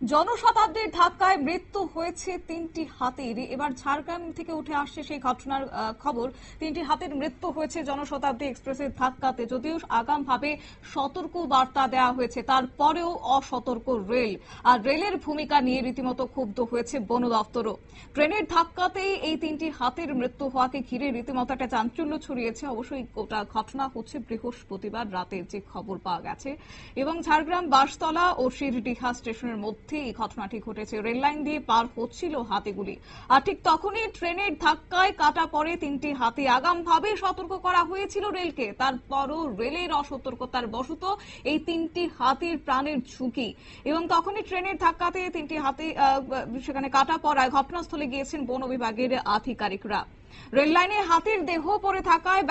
জনশতাব্দীর ধাক্কায় মৃত্যু হয়েছে তিনটি হাতির। এবার ঝাড়গ্রাম থেকে উঠে আসছে সেই ঘটনার খবর। তিনটি হাতির মৃত্যু হয়েছে জনশতাব্দী এক্সপ্রেসের ধাক্কাতে। যদিও আগামভাবে সতর্ক বার্তা দেওয়া হয়েছে, তারপরেও অসতর্ক রেল। আর রেলের ভূমিকা নিয়ে রীতিমতো ক্ষুব্ধ হয়েছে বন দপ্তরও। ট্রেনের ধাক্কাতেই এই তিনটি হাতির মৃত্যু হওয়াকে ঘিরে রীতিমতো একটা চাঞ্চল্য ছড়িয়েছে। অবশ্যই গোটা ঘটনা হচ্ছে বৃহস্পতিবার রাতে যে খবর পাওয়া গেছে। এবং ঝাড়গ্রাম বাসতলা ও শিরডিহা স্টেশনের মধ্যে এই ঘটনাটি ঘটেছে। রেললাইন দিয়ে পার হচ্ছিল হাতিগুলি। আর ঠিক তখনই ট্রেনের ধাক্কায় কাটা পড়ে তিনটি হাতি। আগামভাবে সতর্ক করা হয়েছিল রেলকে। তারপরও রেলের অসতর্কতার বশত এই তিনটি হাতির প্রাণের ঝুঁকি। এবং তখনই ট্রেনের ধাক্কাতে তিনটি হাতি সেখানে কাটা পড়ায় ঘটনাস্থলে গিয়েছেন বন বিভাগের আধিকারিকরা। রেল লাইনে হাতির দেহ পড়ে থাকায়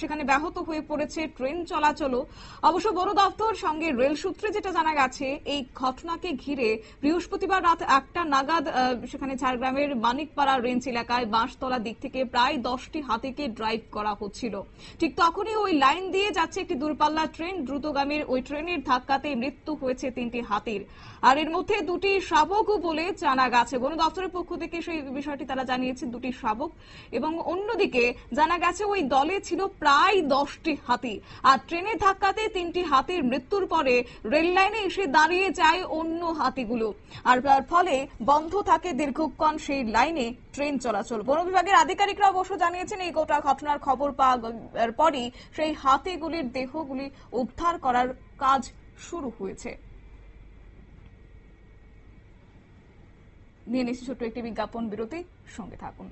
সেখানে ব্যাহত হয়ে পড়েছে ট্রেন চলাচলও। অবশ্য বন দপ্তর সঙ্গে রেল সূত্রে যেটা জানা গেছে, এই ঘটনাকে ঘিরে বৃহস্পতিবার রাত একটা নাগাদ সেখানে ঝাড়গ্রামের মানিকপাড়া রেঞ্জ এলাকায় বাঁশতলা দিক থেকে প্রায় দশটি হাতিকে ড্রাইভ করা হচ্ছিল। ঠিক তখনই ওই লাইন দিয়ে যাচ্ছে একটি দূরপাল্লা ট্রেন। দ্রুতগামীর ওই ট্রেনের ধাক্কাতে মৃত্যু হয়েছে তিনটি হাতির। আর এর মধ্যে দুটি শাবকও বলে জানা গেছে। বন দপ্তরের পক্ষ থেকে সেই বিষয়টি তারা জানিয়েছে, দুটি শাবক এবং অন্যদিকে জানা গেছে ওই দলে ছিল প্রায় দশটি হাতি। আর ট্রেনের ধাক্কাতে তিনটি হাতির মৃত্যুর পরে রেল লাইনে এসে দাঁড়িয়ে যায় অন্য হাতিগুলো। আর তার ফলে বন্ধ থাকে দীর্ঘক্ষণ সেই লাইনে ট্রেন চলাচল। বন বিভাগের আধিকারিকরা অবশ্য জানিয়েছেন, এই গোটা ঘটনার খবর পাওয়ার পরই সেই হাতিগুলির দেহগুলি উদ্ধার করার কাজ শুরু হয়েছে। নিয়ে নিচ্ছি ছোট্ট একটি বিজ্ঞাপন বিরতি সঙ্গে থাকুন।